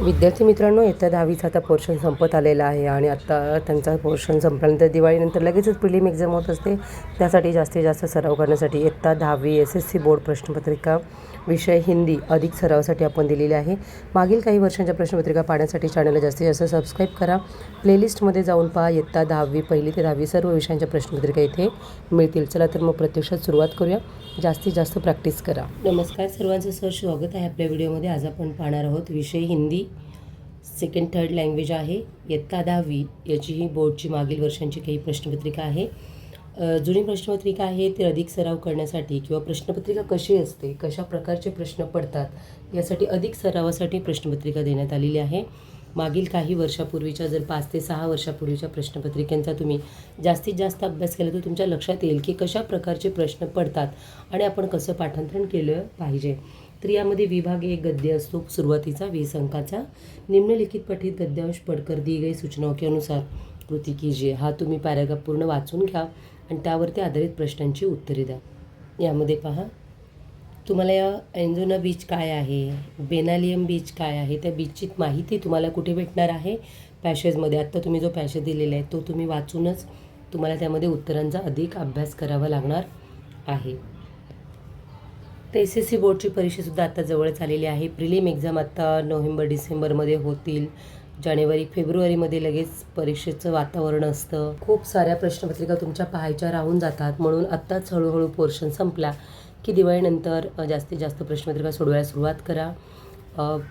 विद्यार्थी मित्रांनो येत्या दहावीचा आता पोर्शन संपत आलेला आहे आणि आत्ता त्यांचा पोर्शन संपल्यानंतर दिवाळीनंतर लगेचच प्रिलिम एक्झाम होत असते. त्यासाठी जास्तीत जास्त सराव करण्यासाठी इयत्ता दहावी एस एस सी बोर्ड प्रश्नपत्रिका. विषय हिंदी अधिक सरावासाठी आपण दिलेली आहे. मागील काही वर्षांच्या प्रश्नपत्रिका पाहण्यासाठी चॅनलला जास्तीत जास्त सबस्क्राईब करा. प्लेलिस्टमध्ये जाऊन पहा इयत्ता दहावी पहिली ते दहावी सर्व विषयांच्या प्रश्नपत्रिका इथे मिळतील. चला तर मग प्रत्यक्षात सुरुवात करूया. जास्तीत जास्त प्रॅक्टिस करा. नमस्कार सर्वांचं सर स्वागत आहे आपल्या व्हिडिओमध्ये. आज आपण पाहणार आहोत विषय हिंदी सेकंड थर्ड लँग्वेज आहे. इयत्ता दहावी याची ही बोर्डची मागील वर्षांची काही प्रश्नपत्रिका आहे. जुनी प्रश्नपत्रिका आहे ते अधिक सराव करण्यासाठी किंवा प्रश्नपत्रिका कशी असते कशा प्रकारचे प्रश्न पडतात यासाठी अधिक सरावासाठी प्रश्नपत्रिका देण्यात आलेली आहे. मागील काही वर्षापूर्वीच्या जर पाच ते सहा वर्षापूर्वीच्या प्रश्नपत्रिकांचा तुम्ही जास्तीत जास्त अभ्यास केला तर तुमच्या लक्षात येईल की कशा प्रकारचे प्रश्न पडतात आणि आपण कसं पाठांतरण केलं पाहिजे. तर यामध्ये विभाग एक गद्य असतो सुरुवातीचा वीस अंकाचा. निम्नलिखित पठित गद्यांश पडकर दी गई सूचनाओं के अनुसार कृती कीजिए. हा तुम्ही पॅराग्राफ पूर्ण वाचून घ्या. आणि त्यावरती आधारित प्रश्नांची उत्तरे द्या. यामध्ये पहा तुम्हाला या एंजुना बीच काय आहे? बेनालियम बीच काय आहे? त्या बीचची माहिती तुम्हाला कुठे भेटणार आहे? पॅशेजमध्ये आत्ता तुम्ही जो पॅशेज दिलेला आहे तो तुम्ही वाचूनच तुम्हाला त्यामध्ये उत्तरांचा अधिक अभ्यास करावा लागणार आहे. तर एस एस सी बोर्डची परीक्षासुद्धा आत्ता जवळच आलेली आहे. प्रिलिम एक्झाम आत्ता नोव्हेंबर डिसेंबरमध्ये होतील. जानेवारी फेब्रुवारीमध्ये लगेच परीक्षेचं वातावरण असतं. खूप साऱ्या प्रश्नपत्रिका तुमच्या पाहायच्या राहून जातात. म्हणून आत्ताच हळूहळू पोर्शन संपला की दिवाळीनंतर जास्तीत जास्त प्रश्नपत्रिका सोडवायला सुरुवात करा.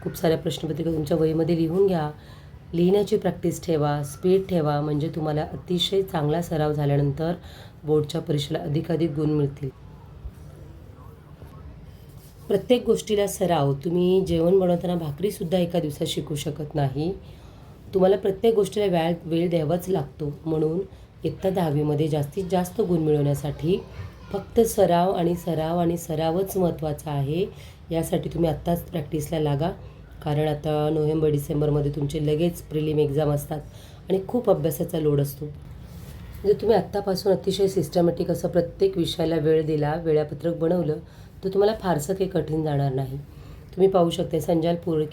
खूप साऱ्या प्रश्नपत्रिका तुमच्या वहीमध्ये लिहून घ्या. लिहिण्याची प्रॅक्टिस ठेवा स्पीड ठेवा म्हणजे तुम्हाला अतिशय चांगला सराव झाल्यानंतर बोर्डच्या परीक्षेला अधिकाधिक गुण मिळतील. प्रत्येक गोष्टीला सराव. तुम्ही जेवण बनवताना भाकरीसुद्धा एका दिवसात शिकू शकत नाही. तुम्हाला प्रत्येक गोष्टीला वेळ वेळ द्यावाच लागतो. म्हणून इयत्ता दहावीमध्ये जास्तीत जास्त गुण मिळवण्यासाठी फक्त सराव आणि सराव आणि सरावच महत्त्वाचा आहे. यासाठी तुम्ही आत्ताच प्रॅक्टिसला लागा. कारण आता नोव्हेंबर डिसेंबरमध्ये तुमचे लगेच प्रिलिम एक्झाम असतात आणि खूप अभ्यासाचा लोड असतो. जर तुम्ही आत्तापासून अतिशय सिस्टमॅटिक असं प्रत्येक विषयाला वेळ दिला वेळापत्रक बनवलं तर तुम्हाला फारसं काही कठीण जाणार नाही. तुम्ही पाहू शकता संजाल पूर्ण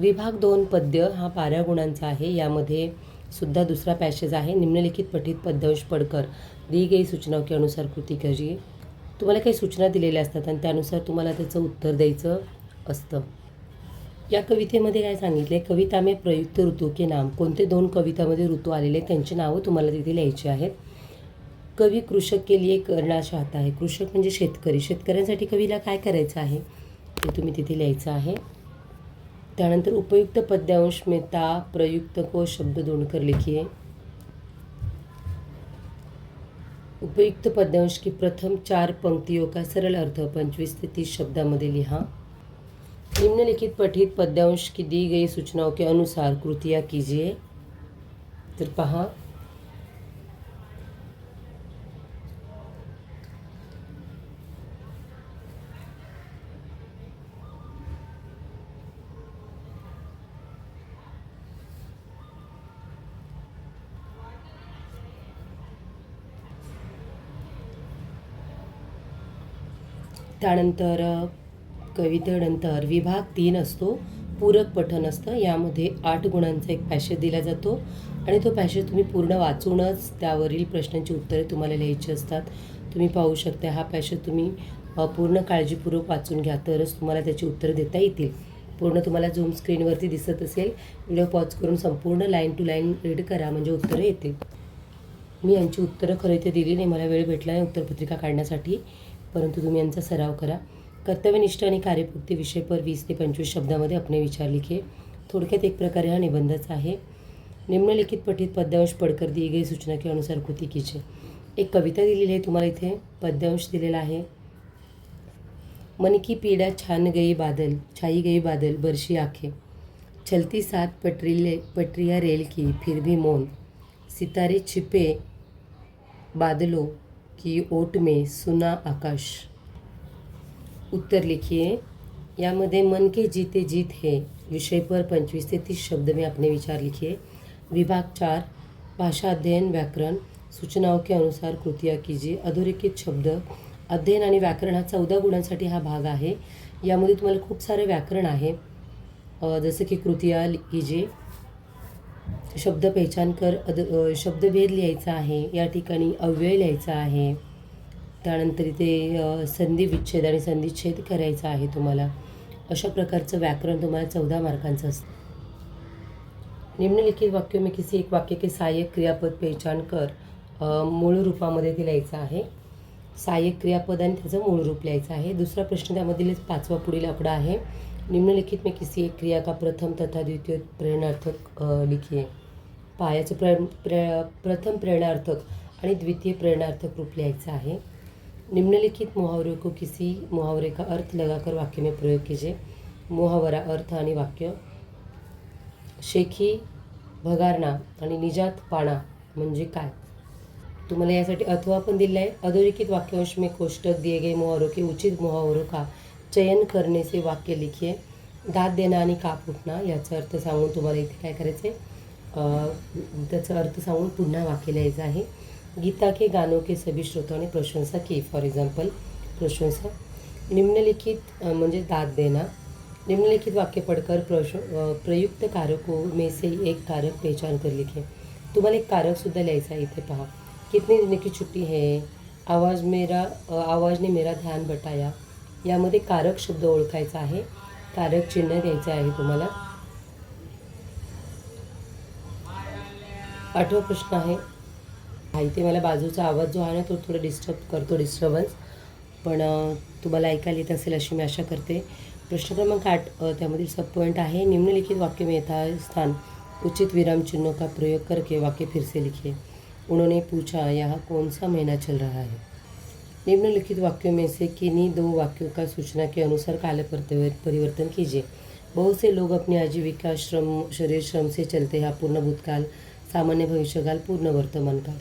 विभाग दोन पद्य हा बारा गुणांचा आहे. यामध्ये सुद्धा दुसरा पॅसेज आहे. निम्नलिखित पठित पद्यांश पडकर. दी गई सूचनाओं के अनुसार कृती करिए तुम्हाला काही सूचना दिलेल्या असतात आणि त्यानुसार तुम्हाला त्याचं उत्तर द्यायचं असतं. या कवितेमध्ये काय सांगितले कविता मे प्रयुक्त ऋतू के नाम. कोणते दोन कवितामध्ये ऋतू आलेले आहेत, त्यांची नावं तुम्हाला तिथे लिहायची आहेत. कवी कृषक के लिए करना चाहता आहे कृषक म्हणजे शेतकरी. शेतकऱ्यांसाठी कवीला काय करायचं आहे? ते तुम्ही तिथे लिहायचं आहे. त्यानंतर उपयुक्त पद्यांश में ता प्रयुक्त को शब्द ढूंढकर लिखिए. उपयुक्त पद्यांश की प्रथम चार पंक्तियों का सरल अर्थ पंचवीस से तीस शब्दामध्ये लिहा. निम्नलिखित पठित पद्यांश की दी गई सूचनाओं के अनुसार कृतियाँ कीजिए. तर पहा. त्यानंतर कवितेनंतर विभाग तीन असतो. पूरक पठन असतं. यामध्ये आठ गुणांचा एक पॅशेज दिला जातो आणि तो पॅशेज तुम्ही पूर्ण वाचूनच त्यावरील प्रश्नांची उत्तरे तुम्हाला लिहायची असतात. तुम्ही पाहू शकता हा पॅशेज तुम्ही पूर्ण काळजीपूर्वक वाचून घ्या तरच तुम्हाला त्याची उत्तरं देता येतील. पूर्ण तुम्हाला झूम स्क्रीनवरती दिसत असेल व्हिडिओ पॉज करून संपूर्ण लाईन टू लाईन रीड करा म्हणजे उत्तरं येतील. मी यांची उत्तरं खरं इथे दिली नाही मला वेळ भेटला नाही उत्तरपत्रिका काढण्यासाठी. परंतु तुम्ही यांचा सराव करा. कर्तव्यनिष्ठ आणि कार्यपूर्ती विषय पर वीस ते पंचवीस शब्दामध्ये आपले विचार लिखे थोडक्यात एक प्रकारे हा निबंधच आहे. निम्नलिखित पठित पद्यांश पडकर दी गई सूचना के अनुसार कृती एक कविता दिलेली आहे तुम्हाला इथे. पद्यांश दिलेला आहे. मन की पीड़ा छान गई बादल छाई गई बादल बरशी आखे. चलती सात पटरीले पटरिया रेल की फिर भी मौन. सितारे छिपे बादलों की ओट में सुना आकाश. उत्तर लिखिए यामध्ये मन के जीते जीत है. विषय पर पंचवीस ते तीस शब्द में अपने विचार लिखिए. विभाग चार भाषा अध्ययन व्याकरण. सूचनाओं के अनुसार कृतियाँ कीजिए. अधोरेखित शब्द. अध्ययन आणि व्याकरण हा चौदा गुणांसाठी हा भाग आहे. यामध्ये तुम्हाला खूप सारे व्याकरण आहे. जसं की कृतिया कीजिए शब्द पहचान कर अद शब्दभेद लिहायचा आहे या ठिकाणी अव्यय लिहायचा आहे. त्यानंतर इथे संधी विच्छेद आणि संधिच्छेद करायचा आहे तुम्हाला. अशा प्रकारचं व्याकरण तुम्हाला चौदा मार्कांचं असतं निम्नलिखित वाक्य में किसी एक वाक्य के सहाय्यक क्रियापद पहचान कर मूळ रूपामध्ये ते लिहायचं आहे. सहाय्यक क्रियापद आणि त्याचं मूळ रूप लिहायचं आहे. दुसरा प्रश्न त्यामधील पाचवा पुढील आकडा आहे. निम्नलिखित में किसी एक क्रिया का प्रथम तथा द्वितीय प्रेरणार्थक लिखिए। पायाचं प्र प्र प्रथम प्रेरणार्थक आणि द्वितीय प्रेरणार्थक रूप लिहायचं आहे. निम्नलिखित मुहावरे को किसी मुहावरे का अर्थ लगाकर वाक्य में प्रयोग कीजिए। मुहावरा अर्थ आणि वाक्य. शेखी भगारणा आणि निजात पाणा म्हणजे काय? तुम्हाला यासाठी अथवा पण दिलं आहे. अधोरेखित वाक्यांश में कोष्टक दिए गए मुहावरों के उचित मुहावरों का चयन करने वाक्य लिखिए दात देणं आणि काप उठणं याचा अर्थ सांगून तुम्हाला इथे काय करायचं आहे त्याचा अर्थ सांगून पुन्हा वाक्य लिहायचं आहे. गीता के गानो के सभी श्रोता ने प्रशंसा की. फॉर एक्झाम्पल प्रशंसा. निम्नलिखित म्हणजे दाद देना निम्नलिखित वाक्य पडकर प्रश प्रयुक्त कारकों में से एक कारक पहचान कर लिखे. तुम्हाला एक कारकसुद्धा लिहायचं आहे इथे पहा. कितने दिन की छुट्टी है. आवाज मेरा आवाजने आवाज ने मेरा ध्यान बटाया. यामध्ये कारक शब्द ओळखायचा आहे. कारक चिन्ह द्यायचं आहे तुम्हाला. आठवा प्रश्न आहे. माहिती मला बाजूचा आवाज जो आहे ना तो थोडा डिस्टर्ब करतो डिस्टर्बन्स पण तुम्हाला ऐकायला येत असेल अशी मी आशा करते. प्रश्न क्रमांक आठ त्यामधील सब पॉईंट आहे. निम्नलिखित वाक्य में यथास्थान उचित विराम चिन्हों का प्रयोग करके वाक्य फिर से लिखिए. उन्होंने पूछा यहाँ कौन सा महीना चल रहा है? निम्नलिखित वाक्यों में से किन्हीं दो वाक्यों का सूचना के अनुसार काल परिवर्तन कीजिए। बहुत से लोग अपनी आजीविका श्रम शरीर श्रम से चलते हैं। पूर्ण भूतकाल सामान्य भविष्यकाल पूर्ण वर्तमान काल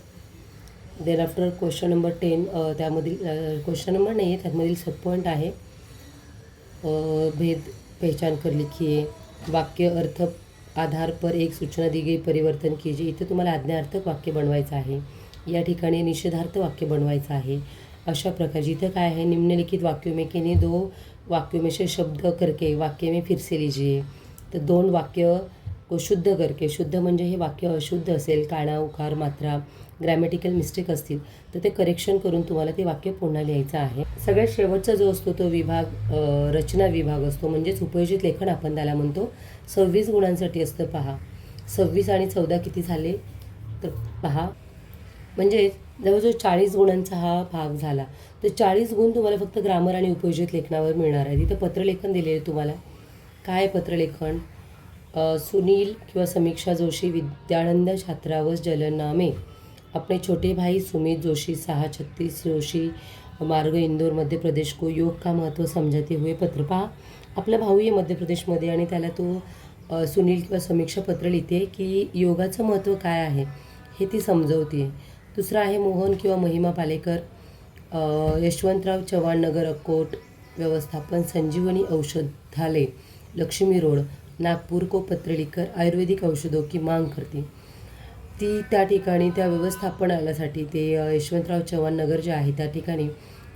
then after question number ten त्यामधील क्वेश्चन नंबर नाही आहे त्यामधील सब पॉईंट आहे. भेद पहचान कर लिखिए. वाक्य अर्थ आधार पर एक सूचना दी गई परिवर्तन कीजिए. इथे तुम्हाला आज्ञार्थक वाक्य बनवायचं आहे. या ठिकाणी निषेधार्थ वाक्य बनवायचं आहे. अशा प्रकारचे. इथं काय आहे? निम्नलिखित वाक्यों में किन्हीं दो वाक्यों में से शब्द करके वाक्य में फिर से लीजिए. तर दोन वाक्य को शुद्ध करके शुद्ध म्हणजे हे वाक्य अशुद्ध असेल काना उकार मात्रा ग्रॅमॅटिकल मिस्टेक असतील तर ते करेक्शन करून तुम्हाला ते वाक्य पुन्हा लिहायचं आहे. सगळ्यात शेवटचा जो असतो तो विभाग रचना विभाग असतो म्हणजेच उपयोजित लेखन आपण त्याला म्हणतो सव्वीस गुणांसाठी असतं. पहा सव्वीस आणि चौदा किती झाले? तर पहा म्हणजेच जवळजवळ चाळीस गुणांचा हा भाग झाला. तर चाळीस गुण तुम्हाला फक्त ग्रामर आणि उपयोजित लेखनावर मिळणार आहे तिथं पत्रलेखन दिलेलं आहे तुम्हाला. काय पत्रलेखन? सुनील किंवा समीक्षा जोशी विद्यानंद छात्रावस जलनामे अपने छोटे भाई सुमित जोशी सहा छत्तीस जोशी मार्ग इंदौर मध्य प्रदेश को योग का महत्त्व समजाते हुए पत्र पहा. आपला भाऊ आहे मध्य प्रदेशमध्ये आणि त्याला तो सुनील किंवा समीक्षा पत्र लिहिते की योगाचं महत्त्व काय आहे हे ती समजवते दुसरं आहे मोहन किंवा महिमा पालेकर. यशवंतराव चव्हाण नगर अकोट व्यवस्थापन संजीवनी औषधालय लक्ष्मी रोड नागपूर को पत्र लिखकर आयुर्वेदिक औषधों की मांग करते ती त्या ठिकाणी त्या व्यवस्थापनासाठी ते यशवंतराव चव्हाण नगर जे आहे त्या ठिकाणी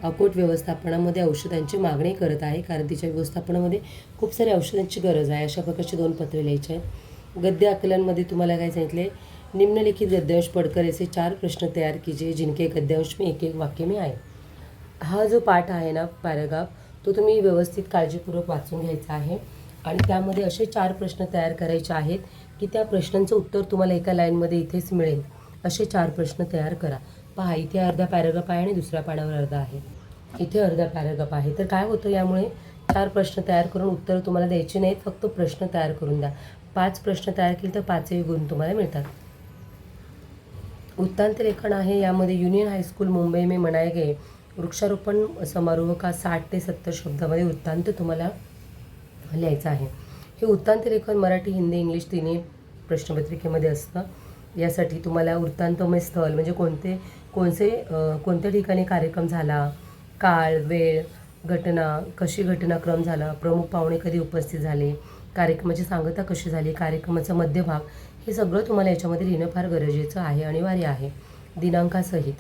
अकोट व्यवस्थापनामध्ये औषधांची मागणी करत आहे. कारण तिच्या व्यवस्थापनामध्ये खूप साऱ्या औषधांची गरज आहे. अशा प्रकारचे दोन पत्रे लिहायचे आहेत. गद्य आकलनमध्ये तुम्हाला काय सांगितले निम्नलिखित गद्यांश पडकर ऐसे चार प्रश्न तयार कीजिए जिनके गद्यांश में एक एक वाक्य में आए. हा जो पाठ आहे ना पॅराग्राफ तो तुम्ही व्यवस्थित काळजीपूर्वक वाचून घ्यायचा आहे. आणि त्यामध्ये असे चार प्रश्न तयार करायचे आहेत की त्या प्रश्नांचं उत्तर तुम्हाला एका लाईनमध्ये इथेच मिळेल. असे चार प्रश्न तयार करा. पहा इथे अर्धा पॅराग्राफ आहे आणि दुसऱ्या पानावर अर्धा आहे. इथे अर्धा पॅराग्राफ आहे. तर काय होतं यामुळे? चार प्रश्न तयार करून उत्तर तुम्हाला द्यायचे नाहीत फक्त प्रश्न तयार करून द्या. पाच प्रश्न तयार केले तर पाचही गुण तुम्हाला मिळतात. वृत्तांत लेखन आहे. यामध्ये युनियन हाईस्कूल मुंबई में मनाए गए वृक्षारोपण समारोह का साठ ते सत्तर शब्दामध्ये वृत्तांत तुम्हाला लिहायचं आहे. हे वृत्तांत लेखन मराठी हिंदी इंग्लिश तिन्ही प्रश्नपत्रिकेमध्ये असतं. यासाठी तुम्हाला वृत्तांतमय स्थळ म्हणजे कोणते कोणते कोणत्या ठिकाणी कार्यक्रम झाला काळ वेळ घटना कशी घटनाक्रम झाला प्रमुख पाहुणे कधी उपस्थित झाले कार्यक्रमाची सांगता कशी झाली कार्यक्रमाचा मध्यभाग हे सगळं तुम्हाला याच्यामध्ये लिहिणं फार गरजेचं आहे अनिवार्य आहे. दिनांकासहित.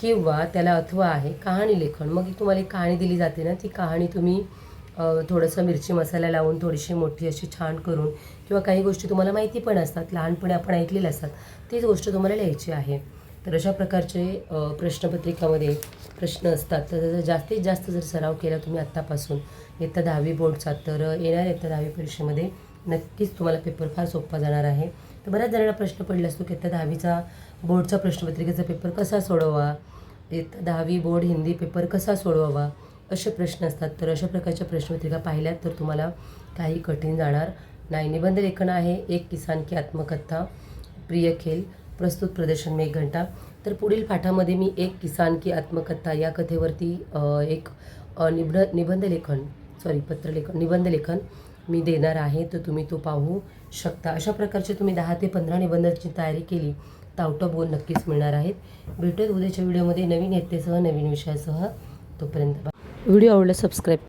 किंवा त्याला अथवा आहे कहाणी लेखन. मग तुम्हाला एक कहाणी दिली जाते ना ती कहाणी तुम्ही थोडंसं मिरची मसाला लावून थोडीशी मोठी अशी छान करून किंवा काही गोष्टी तुम्हाला माहिती पण असतात लहानपणी आपण ऐकलेल्या असतात तीच गोष्ट तुम्हाला लिहायची आहे. तर अशा प्रकारचे प्रश्नपत्रिकामध्ये प्रश्न असतात. तर त्याचा जास्तीत जास्त जर सराव केला तुम्ही आत्तापासून इयत्ता दहावी बोर्डचा तर येणाऱ्या इयत्ता दहावी परीक्षेमध्ये नक्कीच तुम्हाला पेपर फार सोपा जाणार आहे. तर बऱ्याच जणांना प्रश्न पडला असतो की आता दहावीचा बोर्डचा प्रश्नपत्रिकेचा पेपर कसा सोडवा इयत्ता दहावी बोर्ड हिंदी पेपर कसा सोडवावा? असे प्रश्न असतात. तर अशा प्रकारच्या प्रश्नपत्रिका पाहिल्यात तर तुम्हाला काही कठीण जाणार नाही. निबंध लेखन आहे. एक किसान की आत्मकथा. प्रिय खेल प्रस्तुत प्रदर्शन में एक घंटा. तर पुढील पाठामध्ये मी एक किसान की आत्मकथा या कथेवरती एक निबंध निबंध लेखन सॉरी पत्रलेखन निबंध लेखन मी देणार आहे तर तुम्ही तो पाहू शकता. अशा प्रकारचे तुम्ही दहा ते पंधरा निबंधाची तयारी केली तर आउट ऑफ बोल नक्कीच मिळणार आहेत. भेटत उद्याच्या व्हिडिओमध्ये नवीन येतेसह नवीन विषयासह तोपर्यंत व्हिडिओ आवडला सबस्क्राईब